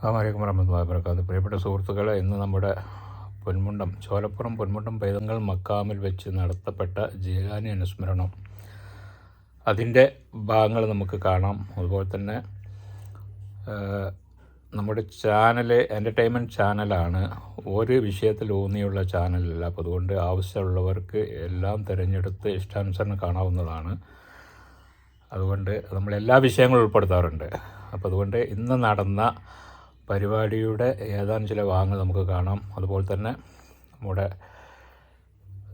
അസ്സാമലൈക്കും വറഹമത്തുള്ളാഹി വബറകാതുഹു. പ്രിയപ്പെട്ട സുഹൃത്തുക്കളെ ഇന്ന് നമ്മുടെ പൊന്മുണ്ടം ചോലപ്പുറം പൊന്മുണ്ടം പൈതങ്ങൾ മക്കാമിൽ വെച്ച് നടത്തപ്പെട്ട ജീലാനി അനുസ്മരണം. അതിന്റെ ഭാഗങ്ങൾ നമുക്ക് കാണാം. അതുപോലെ തന്നെ നമ്മുടെ ചാനൽ എന്റർടൈൻമെന്റ് ചാനലാണ് ഒരു വിഷയത്തിൽ ഊന്നിയുള്ള ചാനലല്ല. അപ്പോൾ അതുകൊണ്ട് ആവശ്യമുള്ളവർക്ക് എല്ലാം തിരഞ്ഞെടുത്ത് ഇഷ്ടാനുസരണം കാണാവുന്നതാണ്. അതുകൊണ്ട് നമ്മൾ എല്ലാ വിഷയങ്ങളും ഉൾപ്പെടുത്താറുണ്ട്. അപ്പോൾ അതുകൊണ്ട് ഇന്ന് നടന്ന പരിപാടിയുടെ ഏതാനും ചില ഭാഗങ്ങൾ നമുക്ക് കാണാം. അതുപോലെ തന്നെ നമ്മുടെ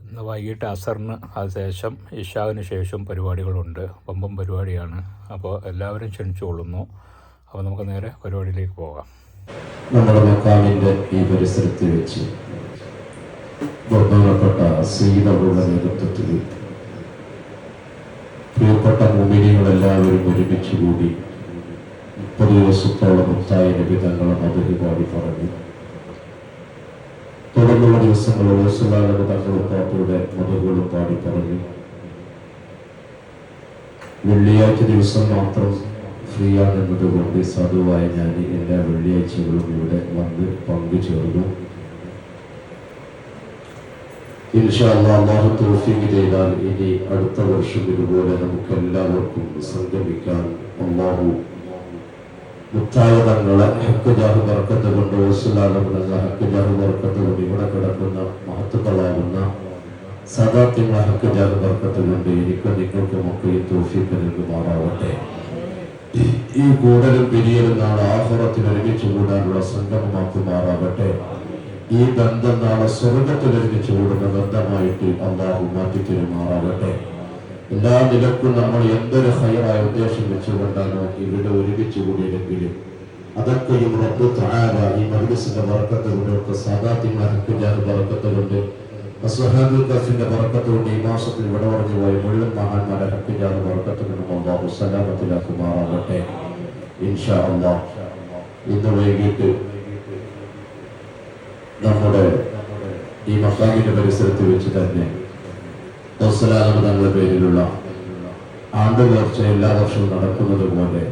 ഇന്ന് വൈകിട്ട് അസറിന് അതിനുശേഷം ഇഷാവിന് ശേഷം പരിപാടികളുണ്ട്. പമ്പം പരിപാടിയാണ്. അപ്പോൾ എല്ലാവരും ക്ഷണിച്ചുകൊള്ളുന്നു. അപ്പോൾ നമുക്ക് നേരെ പരിപാടിയിലേക്ക് പോകാം. നമ്മുടെ മക്കാമിന്റെ ഈ പരിസരത്ത് വെച്ച് ബഹുമാനപ്പെട്ട സീതകളുടെ നേതൃത്വത്തിൽ പ്രിയപ്പെട്ട മുമിനികളെല്ലാവരും ഒരുമിച്ച് കൂടി മുപ്പത് ദിവസത്തോളം മുത്തായ നിബിധങ്ങളെ പാടി പറഞ്ഞു. തുടർന്നുള്ള ദിവസങ്ങളിൽ റസൂലുള്ളാഹിയുടെ തങ്ങളും പാപ്പയുടെ മധുകളും പാടി പറഞ്ഞു. വെള്ളിയാഴ്ച ദിവസം മാത്രം ഫ്രീ ആണെന്നതുകൊണ്ട് സാധുവായ ഞാൻ എല്ലാ വെള്ളിയാഴ്ചകളും ഇവിടെ വന്ന് പങ്കുചേർന്നു. ചെയ്താൽ ഇനി അടുത്ത വർഷം ഇതുപോലെ നമുക്ക് എല്ലാവർക്കും സംഗമിക്കാൻ അള്ളാഹു മുത്തായ ഹക്കുജാഹു വർക്കത്ത് കൊണ്ട് ഓസുലാകുന്ന ഹക്കുജാഹു വർക്കത്ത് കൊണ്ട് ഇവിടെ കിടക്കുന്ന മഹത്തുക്കളാകുന്ന സദാത്യങ്ങളെ ഹക്കുജാഹു വർക്കത്ത് കൊണ്ട് എനിക്ക് നിങ്ങൾക്കും ഒക്കെ ഈ തൗഫീഖ് നൽകുമാറാവട്ടെ. ഈ കൂടലും പിരിയലും നാളെ ആഹുറത്തിൽ ഒരുമിച്ച് കൂടാനുള്ള സംഗമമാക്കുമാറാവട്ടെ. ഈ ബന്ധം നാളെ സ്വർഗത്തിൽ ഒരുമിച്ച് കൂടുന്ന ബന്ധമായിട്ട് അള്ളാഹു മാറ്റി തരുമാറാകട്ടെ എല്ലാ നിലക്കും നമ്മൾ എന്തൊരു ഹയറായ ഉദ്ദേശം വെച്ചുകൊണ്ടാണോ ഇവിടെ ഒരുമിച്ച് കൂടിയെങ്കിലും അതൊക്കെയും റബ്ബ് തആല ഈ മജ്ലിസിന്റെ ബർക്കത്ത് കൊണ്ട് സദാത്തിങ്ങളെ ഹക്കുജാഹ് ബർക്കത്ത് കൊണ്ട് അസ്വഹാബുൽ കഫിന്റെ ബർക്കത്ത് കൊണ്ട് ഈ മാസത്തിൽ ഇവിടെ പറഞ്ഞു പോയി മുഴുവൻ മഹാന്മാരെ ഹക്കുജാഹ് ബർക്കത്ത് കൊണ്ടും അള്ളാഹു സലാമത്തിലാക്കുമാറാകട്ടെ ഇൻഷാ അള്ളാഹ് ഇന്ന് വൈകിട്ട് നമ്മുടെ ഈ മക്കാമിന്റെ പരിസരത്ത് വെച്ച് തന്നെ ദോസലാലം തങ്ങളുടെ പേരിലുള്ള ആണ്ടുകേർച്ച എല്ലാ വർഷവും നടക്കുന്നത് പോലെ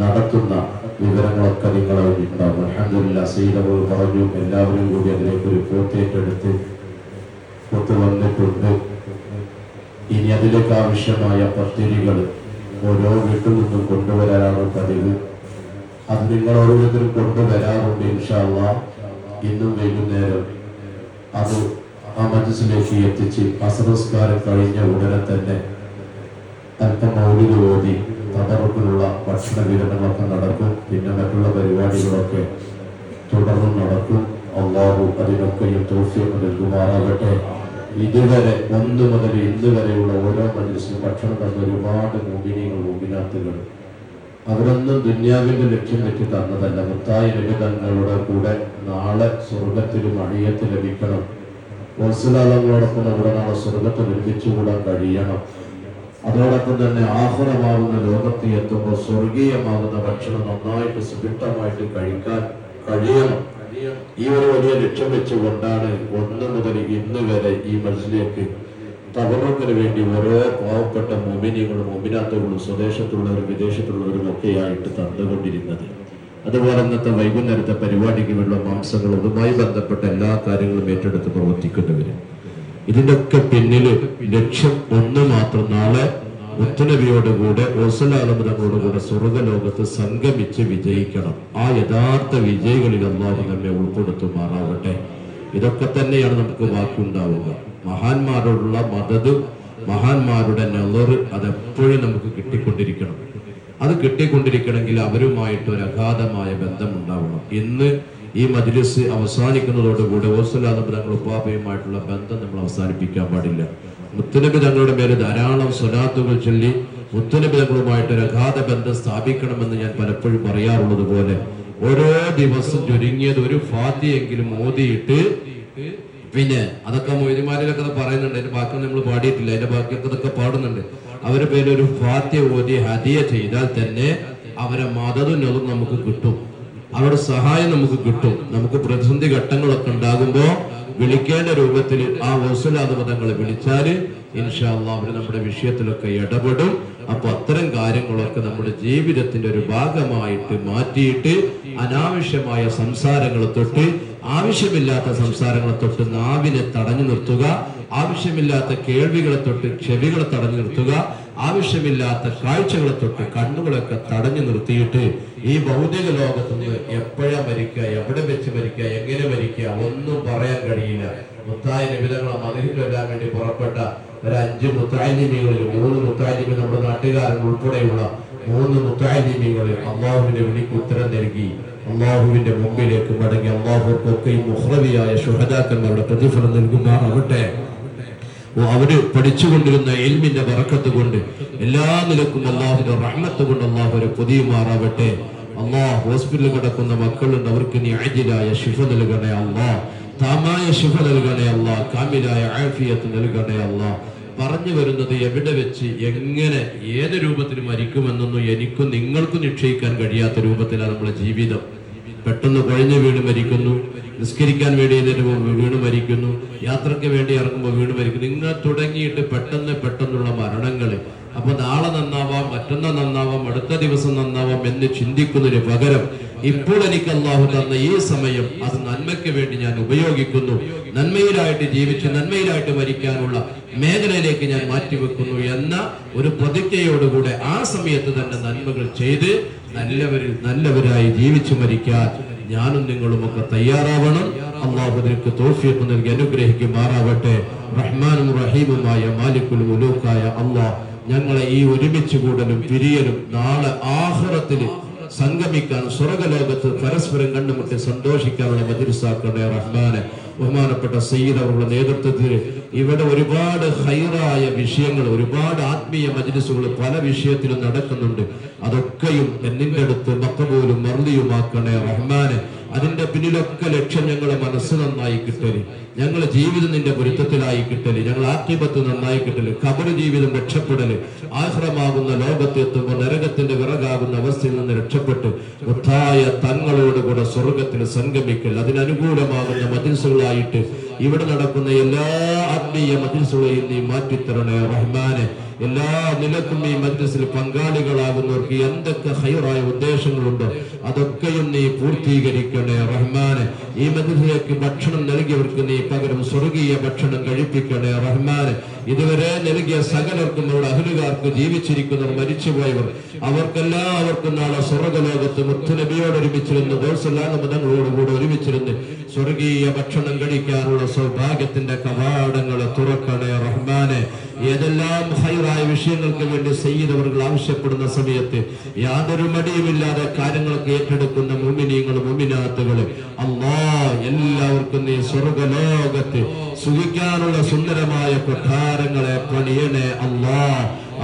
നടത്തുന്ന വിവരങ്ങളൊക്കെ നിങ്ങളെ അലഹമില്ല സീതകൾ പറഞ്ഞു എല്ലാവരും കൂടി അതിലേക്ക് ഒരു പൂർത്തിയേറ്റെടുത്ത് ഒത്തു വന്നിട്ടുണ്ട്. ഇനി അതിലേക്ക് ആവശ്യമായ പദ്ധതികൾ ഓരോ വീട്ടിൽ നിന്നും കൊണ്ടുവരാനാണ് പതിവ്. അത് നിങ്ങൾ ഓരോരുത്തരും കൊണ്ടുവരാറുണ്ട് ഇൻഷാല്ല ഇന്നും വൈകുന്നേരം അത് ആ മജസിലേക്ക് എത്തിച്ച് അസംസ്കാരം കഴിഞ്ഞ ഉടനെ തന്നെ അല്പം മൗലിക ഓതി തടറുക്കിലുള്ള ഭക്ഷണ വിതരണങ്ങളൊക്കെ നടക്കും. പിന്നെ മറ്റുള്ള പരിപാടികളൊക്കെ തുടർന്നും നടക്കും. അള്ളാഹു അതിനൊക്കെയും തോഫിയൊക്കെ നൽകുമാറാകട്ടെ. ഇതുവരെ ഒന്ന് മുതൽ ഇന്ന് വരെയുള്ള ഓരോ മനുഷ്യനും ഭക്ഷണം തന്ന ഒരുപാട് മുബിനികൾ മുബിനാത്തുകൾ അവരൊന്നും ദുന്യാവിന്റെ ലക്ഷ്യം വെച്ച് തന്നതല്ല. മുത്തായ നിബിധങ്ങളുടെ കൂടെ നാളെ സ്വർഗത്തിലും അണിയത്ത് ലഭിക്കണം. വത്സലാലങ്ങളോടൊപ്പം നമ്മുടെ നാളെ സ്വർഗത്തിൽ ലഭിച്ചുകൂടാൻ കഴിയണം. അതോടൊപ്പം തന്നെ ആഹുറമാകുന്ന ലോകത്ത് എത്തുമ്പോൾ സ്വർഗീയമാകുന്ന ഭക്ഷണം നന്നായിട്ട് സുഭിക്ഷമായിട്ട് കഴിക്കാൻ കഴിയണം. ഈ ഒരു വലിയ ലക്ഷ്യം വെച്ചുകൊണ്ടാണ് ഒന്ന് മുതൽ ഇന്ന് വരെ ഈ മനസ്സിലേക്ക് തവറക്കിന് വേണ്ടി ഓരോ പാവപ്പെട്ട മൊമിനികളും മൊമിനാത്തുകളും സ്വദേശത്തുള്ളവരും വിദേശത്തുള്ളവരും ഒക്കെയായിട്ട് തന്നുകൊണ്ടിരുന്നത്. അതുപോലെ ഇന്നത്തെ വൈകുന്നേരത്തെ പരിപാടിക്ക് വേണ്ട മാംസങ്ങൾ അതുമായി ബന്ധപ്പെട്ട എല്ലാ കാര്യങ്ങളും ഏറ്റെടുത്ത് പ്രവർത്തിക്കേണ്ടവര് ഇതിന്റെയൊക്കെ പിന്നിൽ ലക്ഷ്യം ഒന്ന് മാത്രം നാളെ മുത്തനബിയോടുകൂടെ ഓസലാലമതങ്ങളോടുകൂടെ സ്വർഗലോകത്ത് സംഗമിച്ച് വിജയിക്കണം. ആ യഥാർത്ഥ വിജയികളിൽ അള്ളാഹു നമ്മെ ഉൾപ്പെടുത്തുമാറാവട്ടെ. ഇതൊക്കെ തന്നെയാണ് നമുക്ക് ബാക്കിയുണ്ടാവുക മഹാന്മാരോടുള്ള മദത് മഹാന്മാരുടെ നെളറ് അതെപ്പോഴും നമുക്ക് കിട്ടിക്കൊണ്ടിരിക്കണം. അത് കിട്ടിക്കൊണ്ടിരിക്കണമെങ്കിൽ അവരുമായിട്ട് ഒരു അഗാധമായ ബന്ധമുണ്ടാവണം. ഇന്ന് ഈ മജ്ലിസ് അവസാനിക്കുന്നതോടുകൂടി ഓസുലാദം തങ്ങൾ ഉപ്പാപ്പയുമായിട്ടുള്ള ബന്ധം നമ്മൾ അവസാനിപ്പിക്കാൻ പാടില്ല. മുത്തനബി തങ്ങളുടെ മേലെ ധാരാളം സ്വലാത്തുകൾ ചൊല്ലി മുത്തനബി തങ്ങളുമായിട്ട് ഒരു അഗാധ ബന്ധം സ്ഥാപിക്കണമെന്ന് ഞാൻ പലപ്പോഴും പറയാറുള്ളത് പോലെ ഓരോ ദിവസം ചുരുങ്ങിയത് ഒരു ഫാത്തിയെങ്കിലും ഓതിയിട്ട് പിന്നെ അതൊക്കെ മൊയ്തിമാരിലൊക്കെ പറയുന്നുണ്ട്. അതിന്റെ ബാക്കി നമ്മൾ പാടിയിട്ടില്ല. അതിന്റെ ബാക്കിയൊക്കെ അതൊക്കെ പാടുന്നുണ്ട്. അവരുടെ പേരൊരു ഫാത്യ ഓതി ഹദിയ ചെയ്താൽ തന്നെ അവരെ മതതുന്നതും നമുക്ക് കിട്ടും. അവരുടെ സഹായം നമുക്ക് കിട്ടും. നമുക്ക് പ്രതിസന്ധി ഘട്ടങ്ങളൊക്കെ ഉണ്ടാകുമ്പോൾ വിളിക്കേണ്ട രൂപത്തിൽ ആ വസുലാത പദങ്ങൾ വിളിച്ചാൽ ഇൻഷാല്ല അവർ നമ്മുടെ വിഷയത്തിലൊക്കെ ഇടപെടും. അപ്പൊ അത്തരം കാര്യങ്ങളൊക്കെ നമ്മുടെ ജീവിതത്തിന്റെ ഒരു ഭാഗമായിട്ട് മാറ്റിയിട്ട് അനാവശ്യമായ സംസാരങ്ങൾ തൊട്ട് ആവശ്യമില്ലാത്ത സംസാരങ്ങളെ തൊട്ട് നാവിനെ തടഞ്ഞു നിർത്തുക. ആവശ്യമില്ലാത്ത കേൾവികളെ തൊട്ട് ചെവികളെ തടഞ്ഞു നിർത്തുക. ആവശ്യമില്ലാത്ത കാഴ്ചകളെ തൊട്ട് കണ്ണുകളൊക്കെ തടഞ്ഞു നിർത്തിയിട്ട് ഈ ഭൗതിക ലോകത്തുനിന്ന് എപ്പോഴാ മരിക്കുക എവിടെ വെച്ച് മരിക്കുക എങ്ങനെ മരിക്കുക ഒന്നും പറയാൻ കഴിയില്ല. മുത്തായ നിബിധങ്ങളെ മതിൽ വരാൻ വേണ്ടി പുറപ്പെട്ട ഒരു അഞ്ച് മുത്താലിമികളിൽ മൂന്ന് മുത്താലിമി നമ്മുടെ നാട്ടുകാരൻ ഉൾപ്പെടെയുള്ള മൂന്ന് മുത്താലിമികളിൽ അള്ളാഹുവിന്റെ വിളിക്ക് ഉത്തരം നൽകി. അള്ളാഹുവിന്റെ മുമ്പിലേക്ക് മടങ്ങി. അള്ളാഹുക്കൊക്കെയും മുഹ്റവിയായ ശുഹദാക്കന്മാരുടെ പ്രതിഫലം നൽകുമാറാവട്ടെ. അവർ പഠിച്ചുകൊണ്ടിരുന്ന എൽമിന്റെ വറക്കത്ത് കൊണ്ട് എല്ലാ നിലക്കും അള്ളാഹുവിന്റെ റഹ്മത്ത് കൊണ്ട് അള്ളാഹുരെ പൊതിയുമാറാവട്ടെ. അള്ളാഹ് ഹോസ്പിറ്റലിൽ കിടക്കുന്ന മക്കളുണ്ട് അവർക്ക് ഇനി അജിലായ ശിഫ നൽകണേ അള്ളാഹ് താമായ ശിഫ നൽകണേ അള്ളാഹ് കാമിലായ ആഫിയത്ത് നൽകണേ അള്ളാഹ് പറഞ്ഞു വരുന്നത് എവിടെ വെച്ച് എങ്ങനെ ഏത് രൂപത്തിൽ മരിക്കുമെന്നൊന്നും എനിക്കും നിങ്ങൾക്കും നിശ്ചയിക്കാൻ കഴിയാത്ത രൂപത്തിലാണ് നമ്മുടെ ജീവിതം. പെട്ടെന്ന് കുഴഞ്ഞു വീണ് മരിക്കുന്നു. നിസ്കരിക്കാൻ വേണ്ടി എഴുന്നേറ്റ് വീണ് മരിക്കുന്നു. യാത്രയ്ക്ക് വേണ്ടി ഇറങ്ങുമ്പോൾ വീണ് മരിക്കുന്നു. ഇങ്ങനെ തുടങ്ങിയിട്ട് പെട്ടെന്ന് പെട്ടെന്നുള്ള മരണങ്ങൾ അപ്പൊ നാളെ നന്നാവാം മറ്റന്നാ നന്നാവാം അടുത്ത ദിവസം നന്നാവാം എന്ന് ചിന്തിക്കുന്നതിന് പകരം ഇപ്പോൾ എനിക്ക് അള്ളാഹു തന്ന ഈ സമയം അത് നന്മയ്ക്ക് വേണ്ടി ഞാൻ ഉപയോഗിക്കുന്നു. നന്മയിലായിട്ട് ജീവിച്ച് നന്മയിലായിട്ട് മരിക്കാനുള്ള മേഖലയിലേക്ക് ഞാൻ മാറ്റിവെക്കുന്നു എന്ന ഒരു പ്രതിജ്ഞയോടുകൂടെ ആ സമയത്ത് തന്നെ നന്മകൾ ചെയ്ത് നല്ലവരിൽ നല്ലവരായി ജീവിച്ചു മരിക്കാൻ ഞാനും നിങ്ങളും ഒക്കെ തയ്യാറാവണം. അള്ളാഹു നിനക്ക് തോഫിയൊക്കെ നൽകി അനുഗ്രഹിക്കുമാറാവട്ടെ റഹ്മാനും റഹീമുമായ മാലിക്കുൽ മുലൂക്കായ അള്ളാഹ് ഞങ്ങളെ ഈ ഒരുമിച്ച് കൂടലും പിരിയലും നാളെ ആഹ്റത്തിൽ സംഗമിക്കാൻ സ്വർഗലോകത്ത് പരസ്പരം കണ്ടുമുട്ടി സന്തോഷിക്കാനുള്ള മജിർസാക്കണേ റഹ്മാനെ. ബഹുമാനപ്പെട്ട സയ്യിദ് അവരുടെ നേതൃത്വത്തിൽ ഇവിടെ ഒരുപാട് ഹൈറായ വിഷയങ്ങൾ ഒരുപാട് ആത്മീയ മജ്ലിസുകൾ പല വിഷയത്തിലും നടക്കുന്നുണ്ട്. അതൊക്കെയും എന്നിന്റെ അടുത്ത് മക്കബൂലും മറുതിയുമാക്കണേ റഹ്മാനെ. അതിന്റെ പിന്നിലൊക്കെ ലക്ഷ്യം ഞങ്ങളെ മനസ്സ് നന്നായി കിട്ടൽ. ഞങ്ങളെ ജീവിതം നിന്റെ പൊരുത്തത്തിലായി കിട്ടൽ. ഞങ്ങൾ ആത്മീപത്ത് നന്നായി കിട്ടൽ. കബർ ജീവിതം രക്ഷപ്പെടൽ. ആശ്രമാകുന്ന ലോകത്തെത്തുമ്പോൾ നരകത്തിന്റെ വിറകാകുന്ന അവസ്ഥയിൽ നിന്ന് രക്ഷപ്പെട്ട് ഒത്തായ തങ്ങളോടുകൂടെ സ്വർഗത്തിൽ സംഗമിക്കൽ. അതിനനുകൂലമാകുന്ന മജിൽസുകളായിട്ട് ഇവിടെ നടക്കുന്ന എല്ലാ ആത്മീയ മജിൽസുകളെയും നീ മാറ്റിത്തരണേ റഹ്മാനെ. എല്ലാ നിലക്കും ഈ മജ്ലിസിൽ പങ്കാളികളാകുന്നവർക്ക് എന്തൊക്കെ ഹൈറായ ഉദ്ദേശങ്ങളുണ്ടോ അതൊക്കെയും നീ പൂർത്തീകരിക്കണേ റഹ്മാനെ. ഈ മജ്ലിസിലേക്ക് ഭക്ഷണം നൽകിയവർക്ക് നീ പകരം സ്വർഗീയ ഭക്ഷണം കഴിപ്പിക്കണേ റഹ്മാനെ. ഇതുവരെ നൽകിയ സകലർക്കും അവരുടെ അഹലുകാർക്ക് ജീവിച്ചിരിക്കുന്നവർ മരിച്ചുപോയവർ അവർക്കെല്ലാവർക്കും നാളെ സ്വർഗലോകത്ത് മുത്തുനബിയോട് ഒരുമിച്ചിരുന്ന് ദോസല്ലാത്ത മതങ്ങളോടുകൂടെ ഒരുമിച്ചിരുന്ന് സ്വർഗീയ ഭക്ഷണം കഴിക്കാനുള്ള സൗഭാഗ്യത്തിന്റെ കവാടങ്ങളെ തുറക്കണേ റഹ്മാനെ. ഏതെല്ലാം ഹൈറായ വിഷയങ്ങൾക്ക് വേണ്ടി സയ്യിദവർകൾ ആവശ്യപ്പെടുന്ന സമയത്ത് യാതൊരു മടിയുമില്ലാതെ കാര്യങ്ങൾക്ക് ഏറ്റെടുക്കുന്ന മുമിനീങ്ങളും മുമിനാത്തുകൾ അള്ളാ എല്ലാവർക്കും നീ സ്വർഗലോകത്ത് സുഖിക്കാനുള്ള സുന്ദരമായ കൊട്ടാരങ്ങളെ പണിയണേ അള്ളാ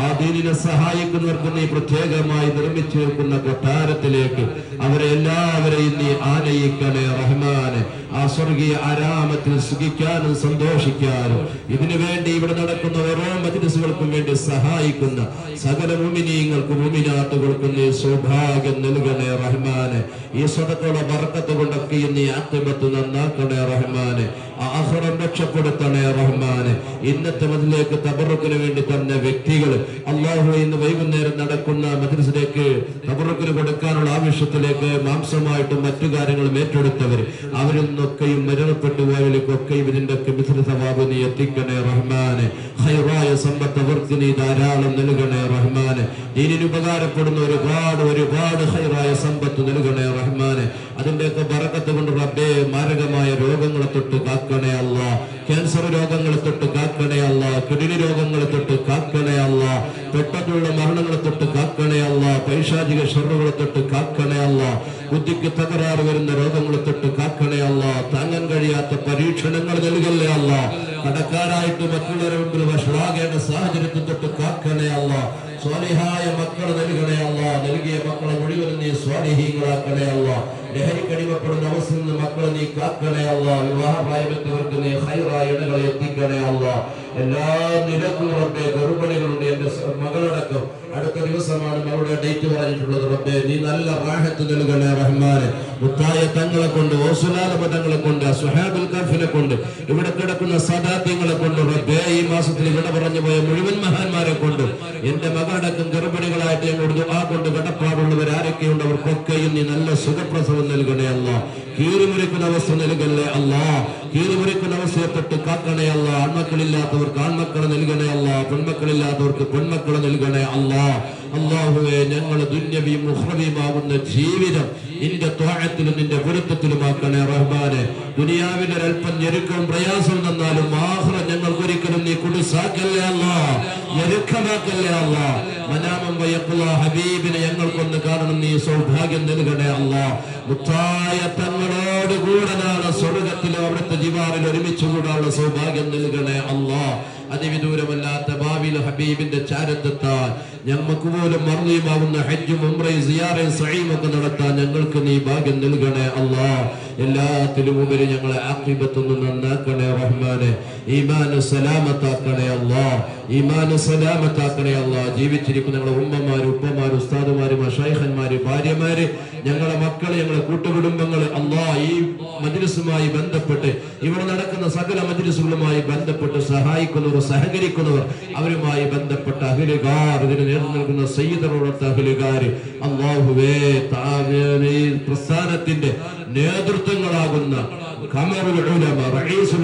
ആ ദീനിനെ സഹായിക്കുന്നവർക്ക് നീ പ്രത്യേകമായി നിർമ്മിച്ചു വെക്കുന്ന കൊട്ടാരത്തിലേക്ക് അവരെ എല്ലാവരെയും നീ ആനയിക്കണേ റഹ്മാനെ. ആ സ്വർഗീയ ആരാമത്തിൽ സുഖിക്കാനും സന്തോഷിക്കാനും ഇതിനു വേണ്ടി ഇവിടെ നടക്കുന്ന ഓരോ മജ്ലിസുകൾക്കും വേണ്ടി സഹായിക്കുന്ന സകല ഭൂമിനീയങ്ങൾക്ക് ഭൂമിനാത്തുകൾക്കും നീ സൗഭാഗ്യം നൽകണേ റഹ്മാനെ. ഈ സ്വതക്കുള്ള വർക്കത്ത് കൊണ്ടൊക്കെ നീ ആത്മത്ത് നന്നാക്കണേ റഹ്മാനെ. ആഹ്റം രക്ഷപ്പെടുത്തണേ റഹ്മാനെ. ഇന്നത്തെ മതിലേക്ക് തബറുക്കിന് വേണ്ടി തന്ന വ്യക്തികൾ അള്ളാഹു ഇന്ന് വൈകുന്നേരം നടക്കുന്ന മദ്രസിലേക്ക് തബറുക്കിന് കൊടുക്കാനുള്ള ആവശ്യത്തിലേക്ക് മാംസമായിട്ടും മറ്റു കാര്യങ്ങളും ഏറ്റെടുത്തവർ അവരിൽ നിന്നൊക്കെയും മരണപ്പെട്ടു പോയവരിലേക്കൊക്കെയും ഇതിന്റെ ഒക്കെ മിഥുന സവാബ് നീ എത്തിക്കണേ റഹ്മാനെ. ഹൈറായ സമ്പത്ത് അവർക്ക് നീ ധാരാളം നൽകണേ റഹ്മാനെ. ദീനിന് ഉപകാരപ്പെടുന്ന ഒരുപാട് ഒരുപാട് ഹൈറായ സമ്പത്ത് നൽകണേ റഹ്മാനെ. അതിന്റെയൊക്കെ ബറക്കത്ത് കൊണ്ട് റബ്ബേ മാരകമായ രോഗങ്ങളെ തൊട്ട് കാക്കണേ അല്ല. ക്യാൻസർ രോഗങ്ങളെ തൊട്ട് കാക്കണേ അല്ല. കിഡ്നി രോഗങ്ങളെ തൊട്ട് കാക്കണേ അല്ല. പെട്ടെന്നുള്ള മരണങ്ങളെ തൊട്ട് കാക്കണേ അല്ല. പൈശാചിക ഷറുകളെ തൊട്ട് കാക്കണേ അല്ല. ബുദ്ധിക്ക് തകരാറ് വരുന്ന രോഗങ്ങളെ തൊട്ട് കാക്കണേ അല്ല. താങ്ങാൻ കഴിയാത്ത പരീക്ഷണങ്ങൾ നൽകല്ലേ അല്ല. കടക്കാരായിട്ട് മറ്റുള്ളവരെ മുമ്പിൽ വഷളാകേണ്ട സാഹചര്യത്തിൽ തൊട്ട് കാക്കണേ അല്ല. സ്വാലിഹായ മക്കളെ നൽകണേ അല്ല. നൽകിയ മക്കളെ മുഴുവൻ നീ സ്വാലിഹീങ്ങളാക്കണേ അല്ല. ലഹരിക്കടിമപ്പെടുന്ന അവസ്ഥയിൽ നിന്ന് മക്കളെ നീ കാക്കണേ അല്ല. വിവാഹപ്രായമെത്തിയവർക്ക് നീ ഹൈറായ ഇടകളെ എത്തിക്കണേ അല്ല. എല്ലാ നിലക്കും റബ്ബെ ഗർഭിണികളുണ്ട് എന്റെ മകളടക്കം. അടുത്ത ദിവസമാണ് അവരുടെ ഡേറ്റ് പറഞ്ഞിട്ടുള്ളത് റബ്ബെ. നീ നല്ല റാഹത്ത് നൽകണേ റഹ്മാനെ. മുത്തായ തങ്ങളെ കൊണ്ട് ഓസുലാല പദങ്ങളെ കൊണ്ട് സുഹാബുൽ കഫിനെ കൊണ്ട് ഇവിടെ കിടക്കുന്ന സദാത്യങ്ങളെ കൊണ്ട് റബ്ബേ ഈ മാസത്തിൽ ഇവിടെ പറഞ്ഞു പോയ മുഴുവൻ മഹാന്മാരെ കൊണ്ട് എന്റെ മകളടക്കം ഗർഭിണികളായിട്ട് ഞങ്ങളുടെ ദുആ കൊണ്ട് കടപ്പാടുള്ളവർ ആരൊക്കെയുണ്ട് അവർക്കൊക്കെയും നീ നല്ല സുഖപ്രസവം നൽകണേ അല്ല. കീറിമുറിക്കുന്ന അവസ്ഥ നൽകണേ അല്ല. കീറിമുറിക്കുന്ന അവസ്ഥയെ തൊട്ട് കാക്കണേ അല്ല. ആൺമക്കളില്ലാത്തവർക്ക് ആൺമക്കളെ നൽകണേ അല്ല. പെൺമക്കളില്ലാത്തവർക്ക് പെൺമക്കളെ നൽകണേ അല്ല. അള്ളാഹുവെ ഞങ്ങൾ ദുന്യവിയും മുഹ്റവിയുമാകുന്ന ജീവിതം നിന്റെ ത്വാഴത്തിലും നിന്റെ പൊരുത്തത്തിലുമാക്കണേ റഹ്മാനെ. ദുനിയാവിന്റെ ഒരൽപ്പം ഞെരുക്കവും പ്രയാസം തന്നാലും മാഹ്ര ഞങ്ങൾക്ക് ഒരിക്കലും നീ കുടിസാക്കല്ലേ അല്ല. ഞെരുക്കമാക്കല്ലേ അല്ല? മനാമം വയ്യപ്പുള്ള ഹബീബിനെ ഞങ്ങൾക്കൊന്ന് കാണണം. നീ സൗഭാഗ്യം നൽകണേ അല്ല. മുത്തായ തങ്ങളോട് കൂടനാണ് സ്വർഗത്തിലും അവിടുത്തെ ജിവാറിൽ ഒരുമിച്ച് കൂടാനുള്ള സൗഭാഗ്യം നൽകണേ അല്ലാ. അതിവിദൂരമല്ലാത്ത ഭാവിയിൽ ഹബീബിന്റെ ചാരത്തെത്താൻ ഞമ്മക്ക് പോലും മറുതിയുമാകുന്ന ഹജ്ജും ഉംറയും സിയാറയും സഹീമൊക്കെ നടത്താൻ ഞങ്ങൾക്ക് നീ ഭാഗ്യം നൽകണേ അല്ലാ. എല്ലാത്തിലും ഉപരി ഞങ്ങളെ ആക്രിബത്തൊന്ന് നന്നാക്കണേ റഹ്മാനെ. ഈമാന് സലാമത്താക്കണേ അല്ലാ ഈമാന് സലാമത്താക്കണേ അല്ലാ ജീവിച്ചിരിക്കുന്ന ഞങ്ങളുടെ ഉമ്മമാര് ഉപ്പമാര് ഉസ്താദുമാര് മഷൈഹന്മാര് ഭാര്യമാര് ഞങ്ങളെ മക്കൾ ഞങ്ങളെ കൂട്ടുകുടുംബങ്ങൾ അല്ലാ ഈ മജ്ലിസുമായി ബന്ധപ്പെട്ട് ഇവിടെ നടക്കുന്ന സകല മജ്ലിസുകളുമായി ബന്ധപ്പെട്ട് സഹായിക്കുന്നവർ സഹകരിക്കുന്നവർ അവരുമായി ബന്ധപ്പെട്ട അഖിലുകാർ ഇതിന് നേതൃത്വം നൽകുന്ന സയ്യിദറോടത്തെ അഖിലുകാർ അള്ളാഹുവേ പ്രസ്ഥാനത്തിന്റെ നേതൃത്വങ്ങളാകുന്ന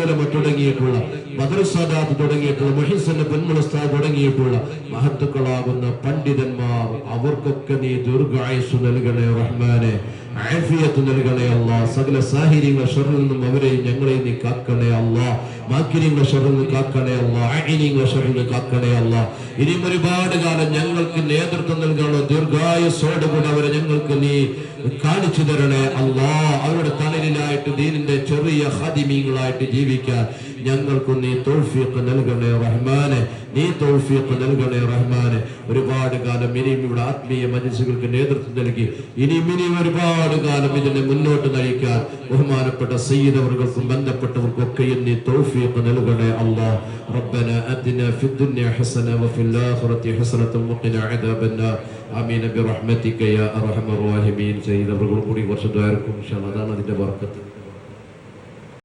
ഉലമ തുടങ്ങിയിട്ടുള്ള മദ്രസാദാത്ത് തുടങ്ങിയിട്ടുള്ള മഹിസന്റെ പൊന്മുളസ്താദ് തുടങ്ങിയിട്ടുള്ള മഹത്തുക്കളാകുന്ന പണ്ഡിതന്മാർ അവർക്കൊക്കെ നീ ദീർഘായുസ് നൽകണേ റഹ്മാനെ. ആഫിയത്ത് നൽകണേ അല്ല. സകല സാഹചര്യങ്ങളെ ഷറിൽ നിന്നും അവരെയും ഞങ്ങളെയും നീ കാക്കണേ അല്ല. മാക്കിര്യങ്ങളെ ഷറിൽ നിന്ന് കാക്കണേ അല്ല. ആയിര്യങ്ങളെ ഷറിൽ നിന്ന് കാക്കണേ അല്ല. ഇനിയും ഒരുപാട് കാലം ഞങ്ങൾക്ക് നേതൃത്വം നൽകാനുള്ള ദീർഘായുസോടുകൂടി അവരെ ഞങ്ങൾക്ക് നീ കാണിച്ചു തരണേ അല്ലാ. അവരുടെ തണലിലായിട്ട് ദീനിന്റെ ചെറിയ ഹദിമീങ്ങളായിട്ട് ജീവിക്കാൻ ഞങ്ങൾക്ക് നീ തൗഫീഖ് നൽകണേ റഹ്മാനെ. നീ തൗഫീഖ് നൽകണേ റഹ്മാനെ. ഒരുപാട് കാലം ഇനിയും ഇവിടെ ആത്മീയ മനസ്സുകൾക്ക് നേതൃത്വം നൽകി. ഇനിയും ഇനിയും ഒരുപാട് കാലം ഇതിനെ മുന്നോട്ട് നയിക്കാൻ ബഹുമാനപ്പെട്ട സയ്യിദവർക്കും ബന്ധപ്പെട്ടവർക്കൊക്കെയും നീ തൗഫീഖ് നൽകണേ അല്ലാ ربنا آتنا في الدنيا حسنة وفي الآخرة حسنة وقنا عذاب النار آمين برحمتك يا أرحم الراحمين سيد الرجل കൂടി കുറച്ച് ദ്വാരക്കും ഇൻഷാ അല്ലാ അതാണ് അതിന്റെ ബർക്കത്ത്